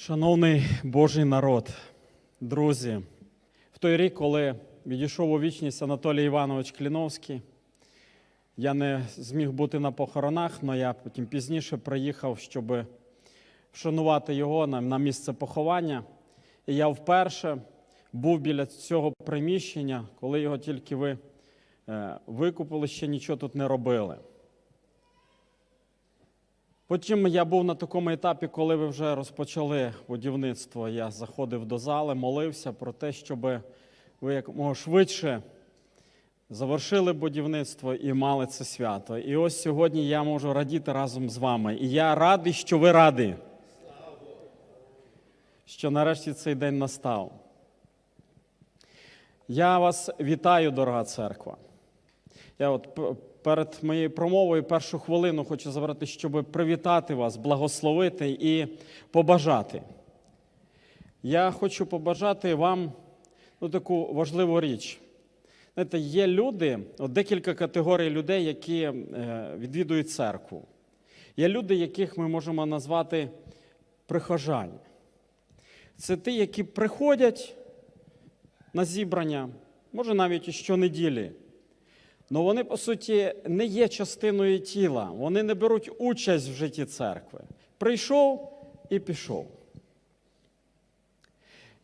Шановний Божий народ, друзі, в той рік, коли відійшов у вічність Анатолій Іванович Кліновський, я не зміг бути на похоронах, але я потім пізніше приїхав, щоб вшанувати його на, місце поховання. І я вперше був біля цього приміщення, коли його тільки ви е, викупили, ще нічого тут не робили. Потім я був на такому етапі, коли ви вже розпочали будівництво. Я заходив до зали, молився про те, щоб ви якомога швидше завершили будівництво і мали це свято. І ось сьогодні я можу радіти разом з вами. І я радий, що ви раді, що нарешті цей день настав. Я вас вітаю, дорога церква. Я от перед моєю промовою першу хвилину хочу забрати, щоб привітати вас, благословити і побажати. Я хочу побажати вам ну, таку важливу річ. Знаєте, є люди, от декілька категорій людей, які е, відвідують церкву. Є люди, яких ми можемо назвати прихожані. Це ті, які приходять на зібрання, може навіть і щонеділі. Але вони, по суті, не є частиною тіла, вони не беруть участь в житті церкви. Прийшов і пішов.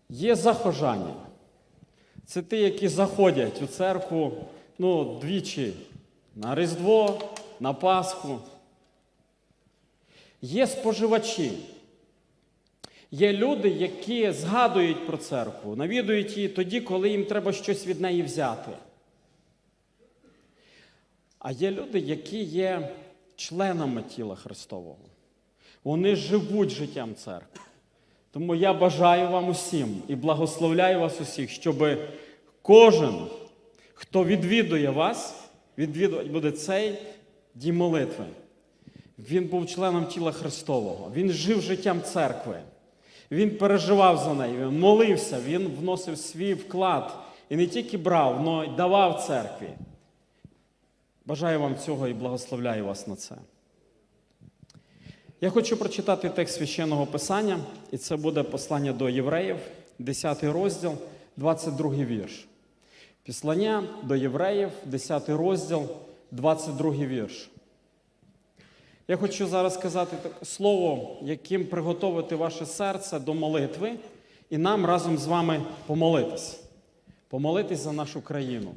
Є захожання. Це ті, які заходять у церкву ну, двічі на Різдво, на Пасху. Є споживачі. Є люди, які згадують про церкву, навідують її тоді, коли їм треба щось від неї взяти. А є люди, які є членами тіла Христового. Вони живуть життям церкви. Тому я бажаю вам усім і благословляю вас усіх, щоб кожен, хто відвідує вас, відвідувати буде цей дім молитви. Він був членом тіла Христового, він жив життям церкви, він переживав за нею, він молився, він вносив свій вклад і не тільки брав, але й давав церкві. Бажаю вам цього і благословляю вас на це. Я хочу прочитати текст священного писання, і це буде послання до євреїв, 10 розділ, 22 вірш. Післання до євреїв, 10 розділ, 22 вірш. Я хочу зараз сказати слово, яким приготовити ваше серце до молитви, і нам разом з вами помолитись. Помолитись за нашу країну.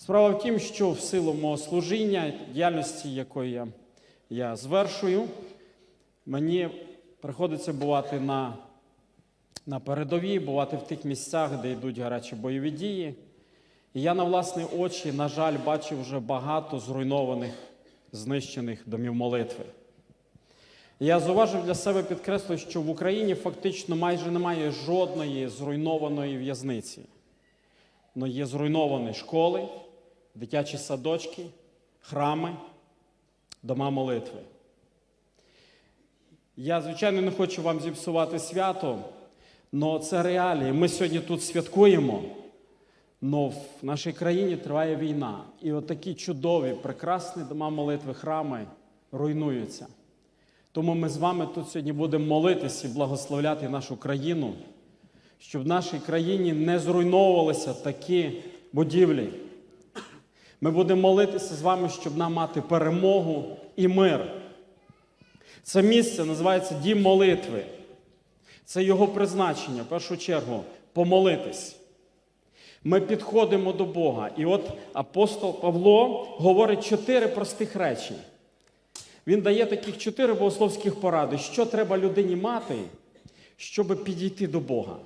Справа в тім, що в силу мого служіння, діяльності, якої я, я звершую, мені приходиться бувати на, на передовій, бувати в тих місцях, де йдуть гарячі бойові дії. І я на власні очі, на жаль, бачив вже багато зруйнованих, знищених домів молитви. Я зауважив для себе підкреслив, що в Україні фактично майже немає жодної зруйнованої в'язниці. Но є зруйновані школи, дитячі садочки, храми, дома молитви. Я, звичайно, не хочу вам зіпсувати свято, але це реалії. Ми сьогодні тут святкуємо, але в нашій країні триває війна. І от такі чудові, прекрасні дома молитви, храми руйнуються. Тому ми з вами тут сьогодні будемо молитися і благословляти нашу країну, щоб в нашій країні не зруйновувалися такі будівлі. Ми будемо молитися з вами, щоб нам мати перемогу і мир. Це місце називається Дім молитви. Це його призначення, в першу чергу, помолитись. Ми підходимо до Бога. І от апостол Павло говорить чотири простих речі. Він дає таких чотири богословських поради, що треба людині мати, щоб підійти до Бога.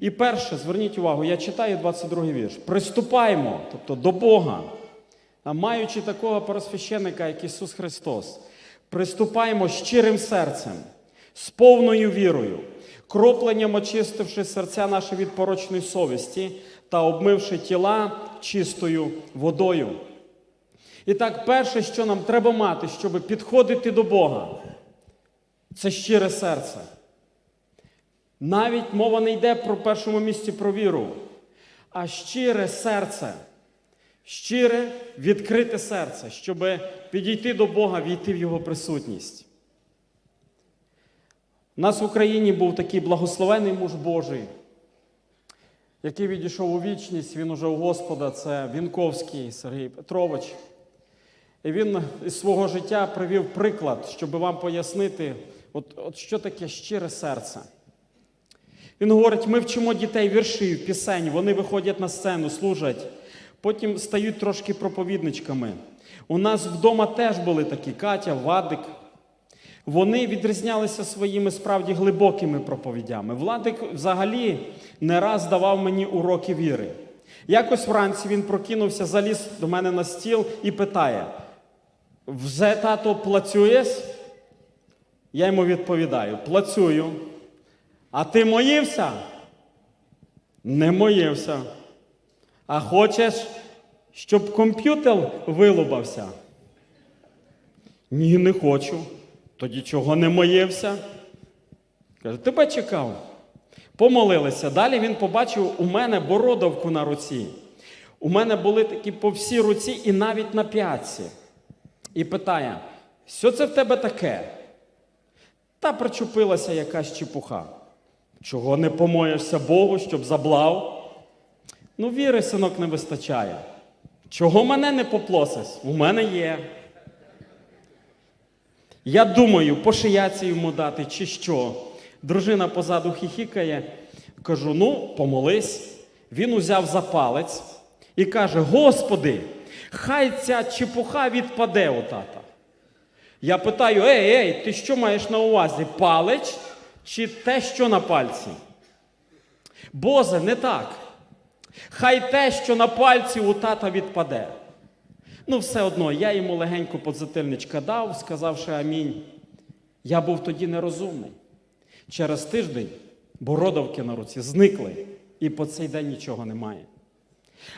І перше, зверніть увагу, я читаю 22 вірш. Приступаємо, тобто до Бога, маючи такого пересвященника, як Ісус Христос, приступаємо щирим серцем, з повною вірою, кропленням очистивши серця наші від порочної совісті та обмивши тіла чистою водою. І так, перше, що нам треба мати, щоб підходити до Бога, це щире серце. Навіть мова не йде про першому місці про віру, а щире серце, щире відкрите серце, щоб підійти до Бога, війти в Його присутність. У нас в Україні був такий благословений муж Божий, який відійшов у вічність, він уже у Господа, це Вінковський Сергій Петрович. І він із свого життя привів приклад, щоб вам пояснити, от, от що таке щире серце. Він говорить: ми вчимо дітей віршів, пісень, вони виходять на сцену, служать, потім стають трошки проповідничками. У нас вдома теж були такі Катя, Вадик. Вони відрізнялися своїми справді глибокими проповідями. Владик взагалі не раз давав мені уроки віри. Якось вранці він прокинувся, заліз до мене на стіл і питає: Вже тато плацюєш? Я йому відповідаю: плацюю. А ти моївся? Не моївся. А хочеш, щоб комп'ютер вилубався? Ні, не хочу. Тоді чого не моївся? Каже, тебе чекав. Помолилися. Далі він побачив у мене бородавку на руці. У мене були такі по всій руці і навіть на п'ятці. І питає: що це в тебе таке? Та причепилася якась чепуха. Чого не помоєшся Богу, щоб заблав? Ну, віри, синок, не вистачає. Чого мене не поплосиш? У мене є. Я думаю, по шияці йому дати чи що. Дружина позаду хіхікає. Кажу: ну, помолись. Він узяв за палець і каже: Господи, хай ця чепуха відпаде у тата. Я питаю: ей, ей, ти що маєш на увазі? Палець чи те, що на пальці? Боже, не так. Хай те, що на пальці у тата відпаде. Ну, все одно, я йому легенько подзатильничка дав, сказавши амінь. Я був тоді нерозумний. Через тиждень бородавки на руці зникли, і по цей день нічого немає.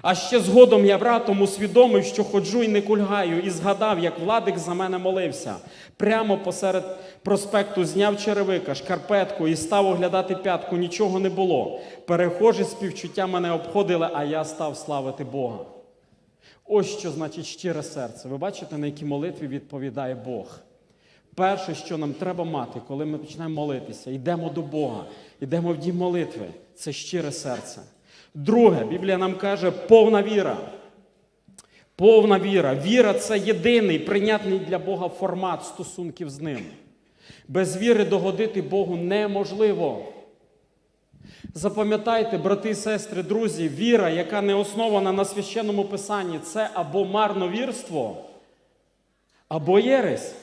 А ще згодом я братом усвідомив, що ходжу і не кульгаю, і згадав, як владик за мене молився. Прямо посеред проспекту зняв черевика, шкарпетку і став оглядати п'ятку. Нічого не було. Перехожі співчуття мене обходили, а я став славити Бога. Ось що значить щире серце. Ви бачите, на які молитві відповідає Бог. Перше, що нам треба мати, коли ми починаємо молитися, йдемо до Бога, йдемо в дім молитви, це щире серце. Друге, Біблія нам каже повна віра. Повна віра. Віра це єдиний прийнятний для Бога формат стосунків з ним. Без віри догодити Богу неможливо. Запам'ятайте, брати і сестри, друзі, віра, яка не основана на священному писанні, це або марновірство, або єресь.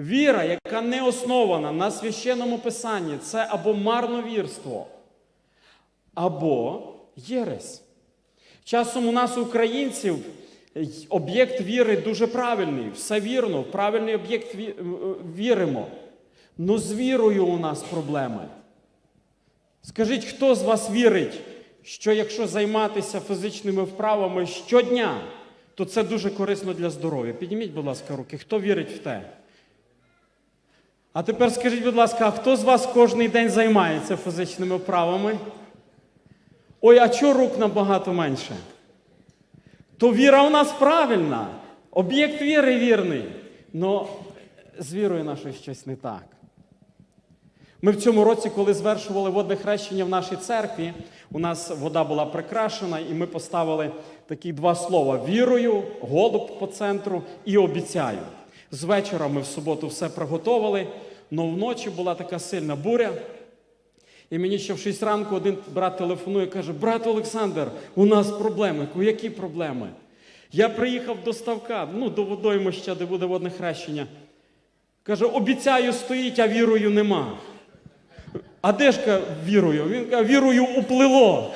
Віра, яка не основана на священному писанні, це або марновірство, або єресь. Часом у нас, українців, об'єкт віри дуже правильний, все вірно, правильний об'єкт віримо. Ну з вірою у нас проблеми. Скажіть, хто з вас вірить, що якщо займатися фізичними вправами щодня, то це дуже корисно для здоров'я? Підніміть, будь ласка, руки. Хто вірить в те? А тепер скажіть, будь ласка, а хто з вас кожен день займається фізичними вправами? Ой, а чого рук набагато менше? То віра у нас правильна. Об'єкт віри вірний. Но з вірою нашою щось не так. Ми в цьому році, коли звершували водне хрещення в нашій церкві, у нас вода була прикрашена, і ми поставили такі два слова: вірою, голуб по центру і обіцяю. З вечора ми в суботу все приготовили, але вночі була така сильна буря. І мені ще в 6 ранку один брат телефонує і каже: брат Олександр, у нас проблеми. Які проблеми? Я приїхав до ставка, ну, до водоймища, де буде водне хрещення. Каже, обіцяю стоїть, а вірою нема. А де ж вірою? Він каже, вірою уплило.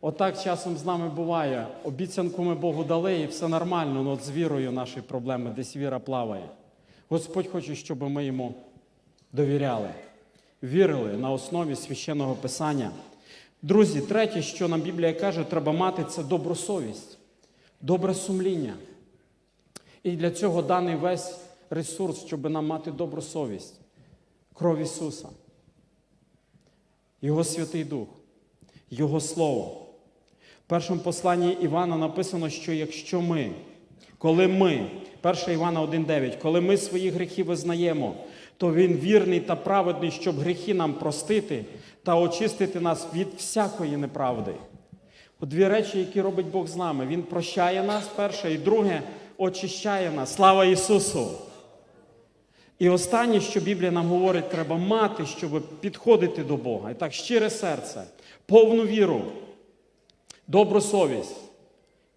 Отак часом з нами буває. Обіцянку ми Богу дали, і все нормально, але от з вірою наші проблеми, десь віра плаває. Господь хоче, щоб ми йому довіряли, вірили на основі священного писання. Друзі, третє, що нам Біблія каже, треба мати це добру совість, добре сумління. І для цього даний весь ресурс, щоб нам мати добру совість, кров Ісуса, Його Святий Дух, Його Слово. В першому посланні Івана написано, що якщо ми, коли ми 1 Івана 1,9. Коли ми свої гріхи визнаємо, то Він вірний та праведний, щоб гріхи нам простити та очистити нас від всякої неправди. От Дві речі, які робить Бог з нами. Він прощає нас, перше, і друге, очищає нас. Слава Ісусу! І останнє, що Біблія нам говорить, треба мати, щоб підходити до Бога. І так, щире серце, повну віру, добру совість.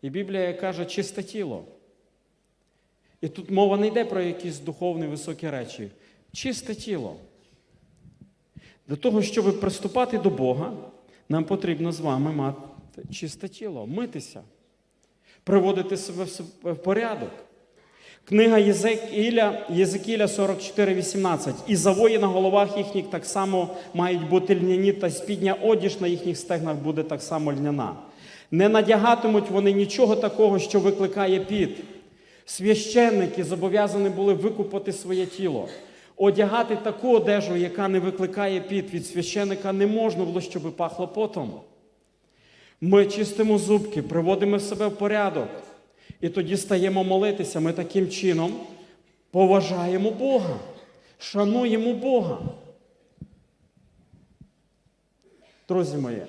І Біблія каже чисте тіло. І тут мова не йде про якісь духовні високі речі. Чисте тіло. Для того, щоб приступати до Бога, нам потрібно з вами мати чисте тіло, митися, приводити себе в порядок. Книга Єзекіля, Єзекіля 44,18. І завої на головах їхніх так само мають бути льняні, та спідня одіж на їхніх стегнах буде так само льняна. Не надягатимуть вони нічого такого, що викликає піт. Священники зобов'язані були викупати своє тіло. Одягати таку одежу, яка не викликає піт. Від священика не можна було, щоб пахло потом. Ми чистимо зубки, приводимо себе в порядок. І тоді стаємо молитися. Ми таким чином поважаємо Бога, шануємо Бога. Друзі мої,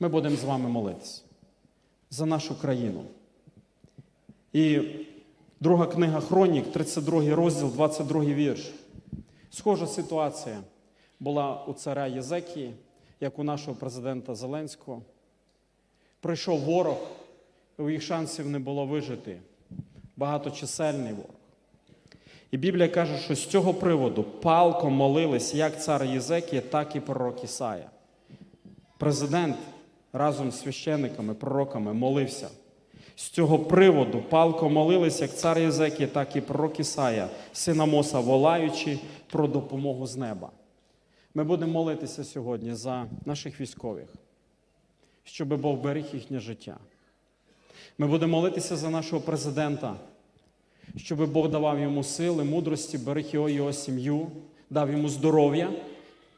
ми будемо з вами молитися за нашу країну. І друга книга Хронік, 32 розділ, 22 вірш. Схожа ситуація була у царя Єзекії, як у нашого президента Зеленського. Прийшов ворог, і у їх шансів не було вижити. Багаточисельний ворог. І Біблія каже, що з цього приводу палко молились як цар Єзекія, так і пророк Ісая. Президент разом з священниками, пророками молився. З цього приводу палко молились як цар Єзекія, так і пророк Ісая, сина Моса, волаючи про допомогу з неба. Ми будемо молитися сьогодні за наших військових, щоб Бог беріг їхнє життя. Ми будемо молитися за нашого президента, щоб Бог давав йому сили, мудрості, берег його, його сім'ю, дав йому здоров'я,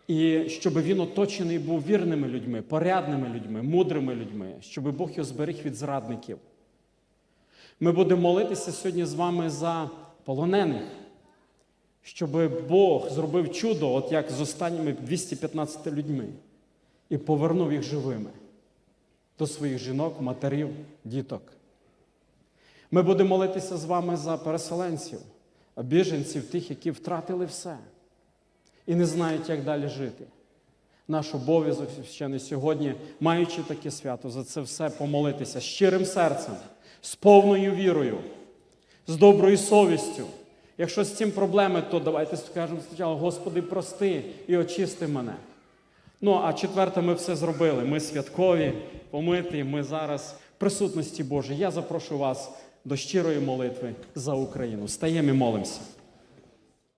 і щоб він оточений був вірними людьми, порядними людьми, мудрими людьми, щоб Бог його зберіг від зрадників. Ми будемо молитися сьогодні з вами за полонених, щоб Бог зробив чудо, от як з останніми 215 людьми, і повернув їх живими до своїх жінок, матерів, діток. Ми будемо молитися з вами за переселенців, біженців, тих, які втратили все і не знають, як далі жити. Наш обов'язок священий сьогодні, маючи таке свято, за це все помолитися щирим серцем, з повною вірою, з доброю совістю. Якщо з цим проблеми, то давайте скажемо спочатку, Господи, прости і очисти мене. Ну, а четверте, ми все зробили. Ми святкові, помиті, ми зараз в присутності Божій. Я запрошую вас до щирої молитви за Україну. Стаємо і молимося.